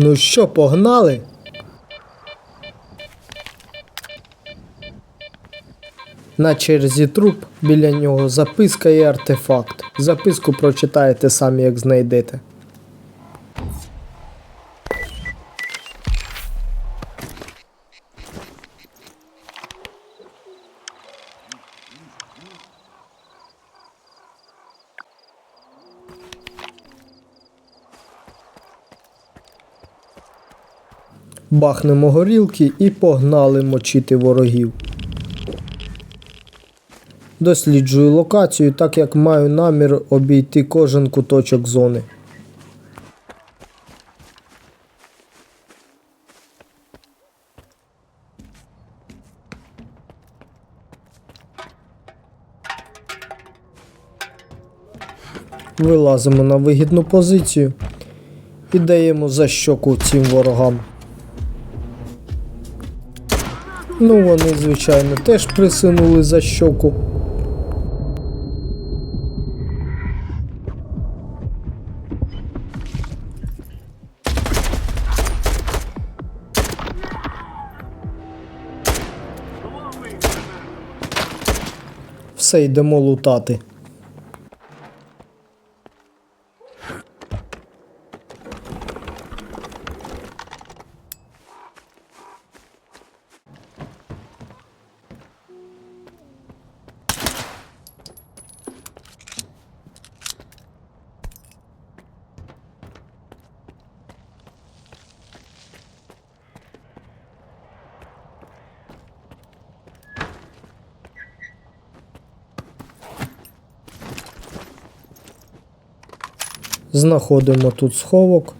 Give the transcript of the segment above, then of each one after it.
Ну що, погнали? На черзі труп, біля нього записка і артефакт. Записку прочитаєте самі, як знайдете. Бахнемо горілки і погнали мочити ворогів. Досліджую локацію, так як маю намір обійти кожен куточок зони. Вилазимо на вигідну позицію і даємо за щоку цим ворогам. Ну, вони, звичайно, теж присунули за щоку. Все йдемо лутати. Знаходимо тут сховок.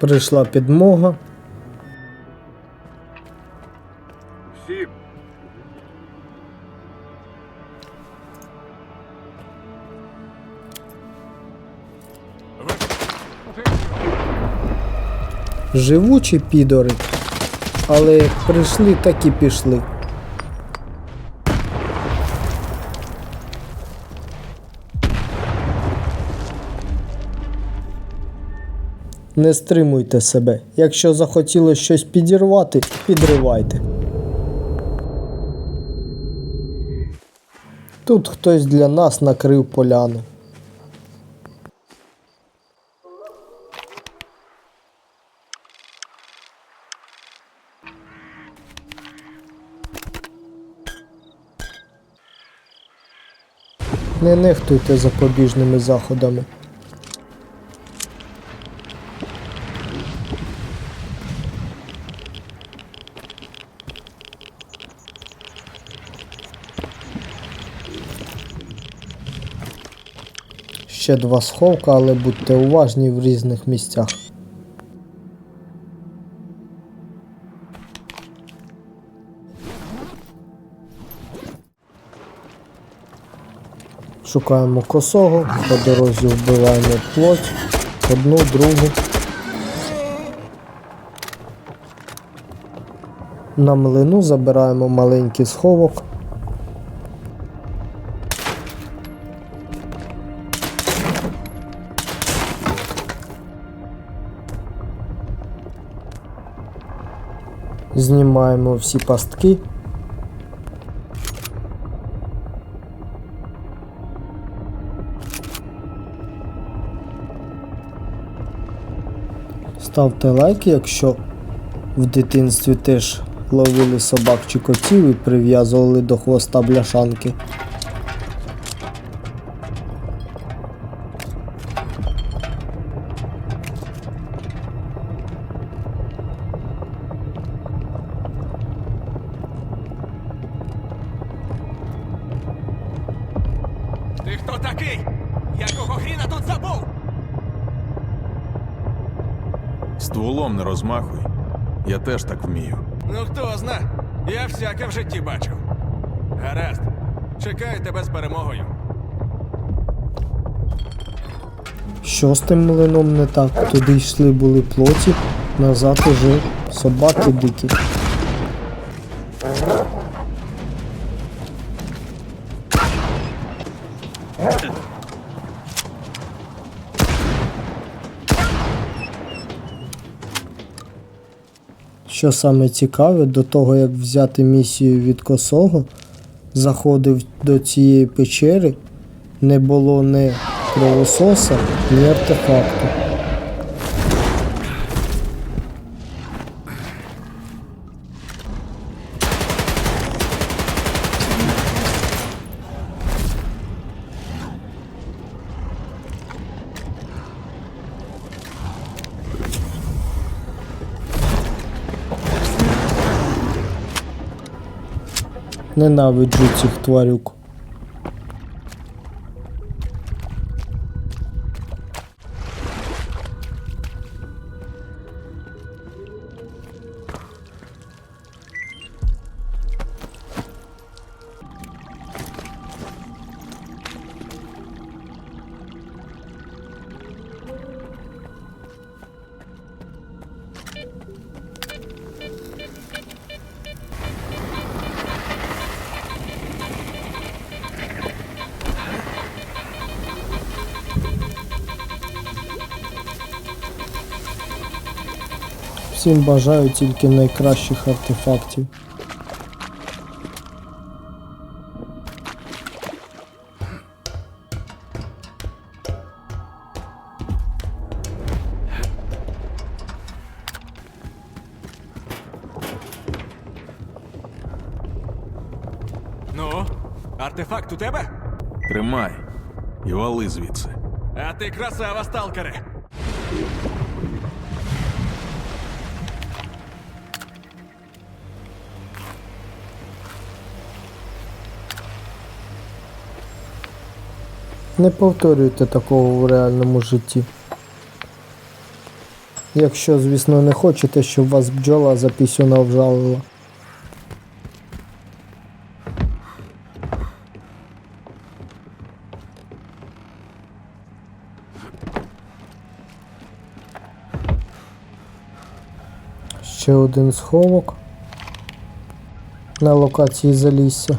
Прийшла підмога. Всі Живучі підори. Але як прийшли, так і пішли. Не стримуйте себе. Якщо захотіли щось підірвати, підривайте. Тут хтось для нас накрив поляну. Не нехтуйте запобіжними заходами. Ще два сховка, але будьте уважні в різних місцях. Шукаємо косого, по дорозі вбиваємо плоть, одну, другу. На млину забираємо маленький сховок. Знімаємо всі пастки. Ставте лайк, якщо в дитинстві теж ловили собак чи котів і прив'язували до хвоста бляшанки. Ти хто такий? Якого хріна тут забув? Стволом не розмахуй. Я теж так вмію. Ну хто зна? Я всяке в житті бачив. Гаразд. Чекаю тебе з перемогою. Що з тим млином не так? Туди йшли були плоті, назад уже собаки дикі. Що саме цікаве, до того як взяти місію від косого, заходив до цієї печери, не було ні кровососа, ні артефакту. Ненавиджу цих тварюк. Всім бажаю тільки найкращих артефактів. Ну, артефакт у тебе? Тримай і вали звідси. А ти красава, сталкере. Не повторюйте такого в реальному житті. Якщо, звісно, не хочете, щоб вас бджола за пісюна вжалила. Ще один сховок на локації залісся.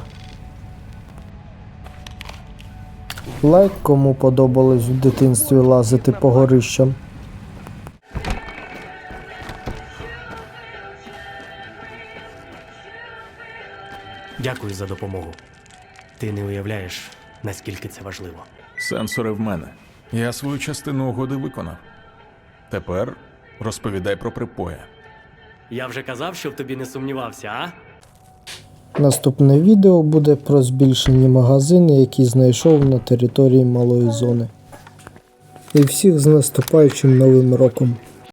Лайк, кому подобалось в дитинстві лазити по горищам. Дякую за допомогу. Ти не уявляєш, наскільки це важливо. Сенсори в мене. Я свою частину угоди виконав. Тепер розповідай про припоя. Я вже казав, що в тобі не сумнівався, а? Наступне відео буде про збільшені магазини, які знайшов на території малої зони. І всіх з наступаючим новим роком.